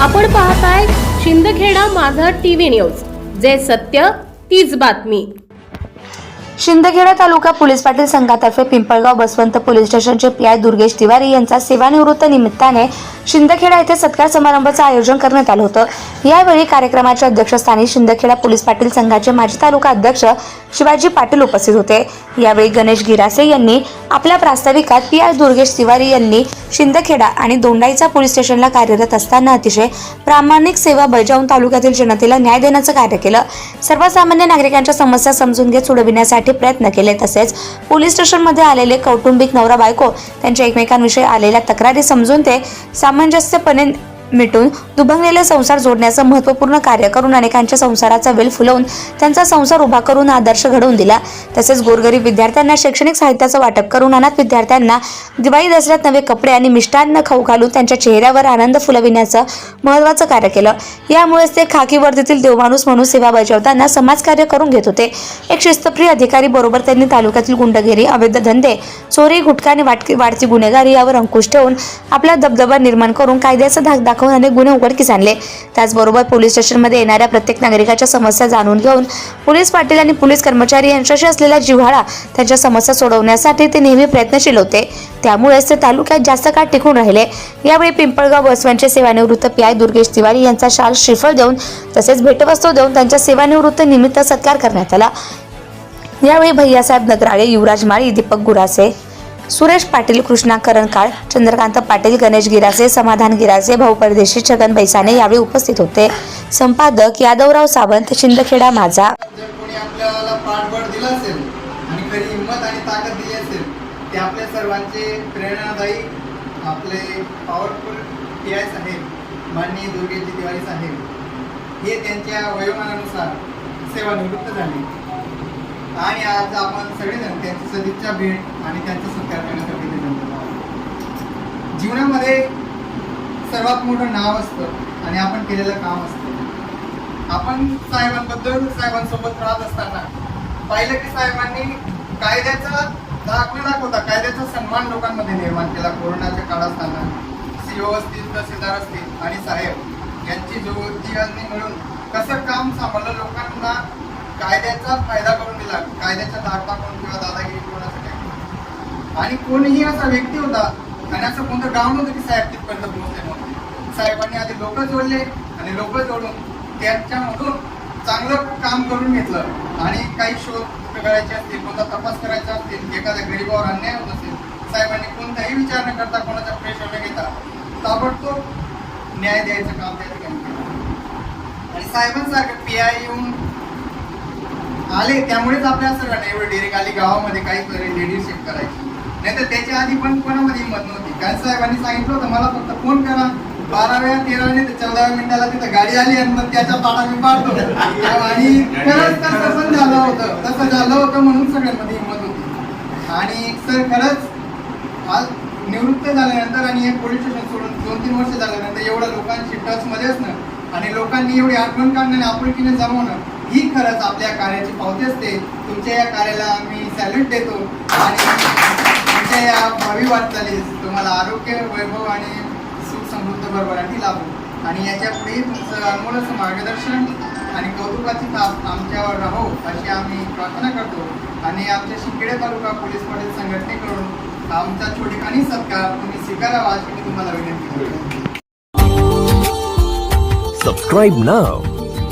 आपण पाहताय शिंदखेडा माझा टीव्ही न्यूज. जे सत्य तीच बातमी. शिंदखेडा तालुका पोलीस पाटील संघातर्फे पिंपळगाव बसवंत पोलीस स्टेशनचे पीआय दुर्गेश तिवारी यांचा सेवानिवृत्त निमित्ताने शिंदखेडा येथे सत्कार समारंभाचं आयोजन करण्यात आलं होतं. यावेळी कार्यक्रमाच्या अध्यक्षस्थानी शिंदखेडा पोलीस पाटील संघाचे माजी तालुका अध्यक्ष शिवाजी पाटील उपस्थित होते. यावेळी गणेश गिरासे यांनी आपल्या प्रास्ताविकात पी आर दुर्गेश तिवारी यांनी शिंदखेडा आणि दोंडाईचा पोलीस स्टेशनला कार्यरत असताना अतिशय प्रामाणिक सेवा बजावून तालुक्यातील जनतेला न्याय देण्याचं कार्य केलं. सर्वसामान्य नागरिकांच्या समस्या समजून घेत सोडविण्यासाठी प्रयत्न केले तसेच पोलीस स्टेशनमध्ये आलेले कौटुंबिक नवरा बायको त्यांच्या एकमेकांविषयी आलेल्या तक्रारी समजून ते सामंजस्यपणे मिटून दुभंगलेले संसार जोडण्याचं महत्त्वपूर्ण कार्य करून अनेकांच्या संसाराचा वेल फुलवून त्यांचा संसार उभा करून आदर्श घडवून दिला. तसेच गोरगरीब विद्यार्थ्यांना शैक्षणिक साहित्याचं वाटप करून अनाथ विद्यार्थ्यांना दिवाळी दसऱ्यात नवे कपडे आणि मिष्टान्न खाऊ घालून त्यांच्या चेहऱ्यावर आनंद फुलविण्याचं महत्त्वाचं कार्य केलं. यामुळेच ते खाकी वर्दीतील देवमाणूस म्हणून सेवा बजावताना समाजकार्य करून घेत होते. एक शिस्तप्रिय अधिकारी बरोबर त्यांनी तालुक्यातील गुंडगिरी अवैध धंदे चोरी गुटखा आणि वाटकी वाढती गुन्हेगारी यावर अंकुश ठेवून आपला दबदबा निर्माण करून कायद्याचा धाक दाखवून अनेक गुन्हे उघडकीस आणले. त्याचबरोबर पोलीस स्टेशनमध्ये येणाऱ्या प्रत्येक नागरिकाच्या समस्या जाणून घेऊन पोलीस पाटील आणि पोलीस कर्मचारी यांच्याशी असलेला जिव्हाळा त्यांच्या समस्या सोडवण्यासाठी ते नेहमी प्रयत्नशील होते. त्यामुळेच ते तालुक्यात जास्त काळ टिकून राहिले. यावेळी पिंपळगाव बसवांचे सेवानिवृत्त पी आय दुर्गेश तिवारी यांचा शाल श्रीफळ देऊन तसेच भेटवस्तू देऊन त्यांच्या सेवानिवृत्त निमित्त सत्कार करण्यात आला. यावेळी भैयासाहेब नगराळे युवराज माळी दीपक गुरासे सुरेश पाटील कृष्णा करणकाळ चंद्रकांत पाटील गणेश गिरासे समाधान गिरासे भाऊ परदेशी छगन बैसाने यावेळी उपस्थित होते. संपादक यादवराव सावंत शिंदखेडा माझा. ते आपल्या सर्वांचे प्रेरणादायी आपले पॉवरफुल पी आय साहेब माननीय दुर्गेजी तिवारी साहेब हे त्यांच्या वयोमानानुसार सेवानिवृत्त झाले. आणि आज आपण सगळेजण त्यांची सदिच्छा भेट आणि त्यांचा सत्कार करण्यासाठी आहोत. जीवनामध्ये सर्वात मोठं नाव असतं आणि आपण केलेलं काम असतं. आपण साहेबांबद्दल साहेबांसोबत राहत असताना पाहिलं की साहेबांनी कायद्याचा दाखला दाखवता कायद्याचा सन्मान लोकांमध्ये निर्माण केला. कोरोनाच्या काळ असताना सीओ असतील तहसीलदार असतील आणि साहेब यांची जो यांनी मिळून कसं काम सांभाळलं लोकांना कायद्याचा फायदा करून दिला. कायद्याचा धाक दाखवून किंवा दादागिरी करून असं काही आणि कोणीही असा व्यक्ती होता आणि असं कोणतं गाव नव्हतं की साहेब तिथपर्यंत पोहोचले म्हणून. साहेबांनी आधी लोक जोडले आणि लोक जोडून त्यांच्यामधून चांगलं काम करून घेतलं. आणि काही शोध करायचे असतील कोणता तपास करायचा असतील एखाद्या गरीबावर अन्याय होत असेल साहेबांनी कोणताही विचार न करता कोणाचा प्रेशर न घेता ताबडतोब न्याय द्यायचं काम त्या ठिकाणी केलं. आणि साहेबांसारखं पी आय येऊन आले त्यामुळेच आपल्या सगळ्यांना एवढं डेरेक आली गावामध्ये काही लिडरशिप करायची. नाही तर त्याच्या आधी पण कोणामध्ये हिंमत नव्हती. काय साहेबांनी सांगितलं होतं मला फक्त फोन करा. बाराव्या तेराव्या ते चौदाव्या मिनिटाला तिथं गाडी आली आणि मग त्याच्या पाडा मी पाडतो. आणि खरंच तसं झालं होतं. तसं झालं होतं म्हणून सगळ्यांमध्ये हिंमत होती. आणि सर खरंच आज निवृत्त झाल्यानंतर आणि हे पोलीस स्टेशन सोडून दोन तीन वर्ष झाल्यानंतर एवढ्या लोकांची टच मध्ये असणं आणि लोकांनी एवढी आठवण काढणं आणि आपुलकीने जमवणं ही खरंच आपल्या कार्याची पावती असते. तुमच्या या कार्याला मी सॅल्यूट देतो. आणि तुमच्या या भावी वाटचालीस तुम्हाला आरोग्य वैभव आणि सुख समृद्ध भरभराटी लाभो. आणि याच्यापुढे तुमचं अनमोल असं मार्गदर्शन आणि कौतुकाची थाप आमच्यावर राहो अशी आम्ही प्रार्थना करतो. आणि आमच्या शिंकेडे तालुका पोलीस पाटील संघटनेकडून आमचा छोटेखानी सत्कार तुम्ही स्वीकारावा अशी मी तुम्हाला विनंती करतो. Subscribe now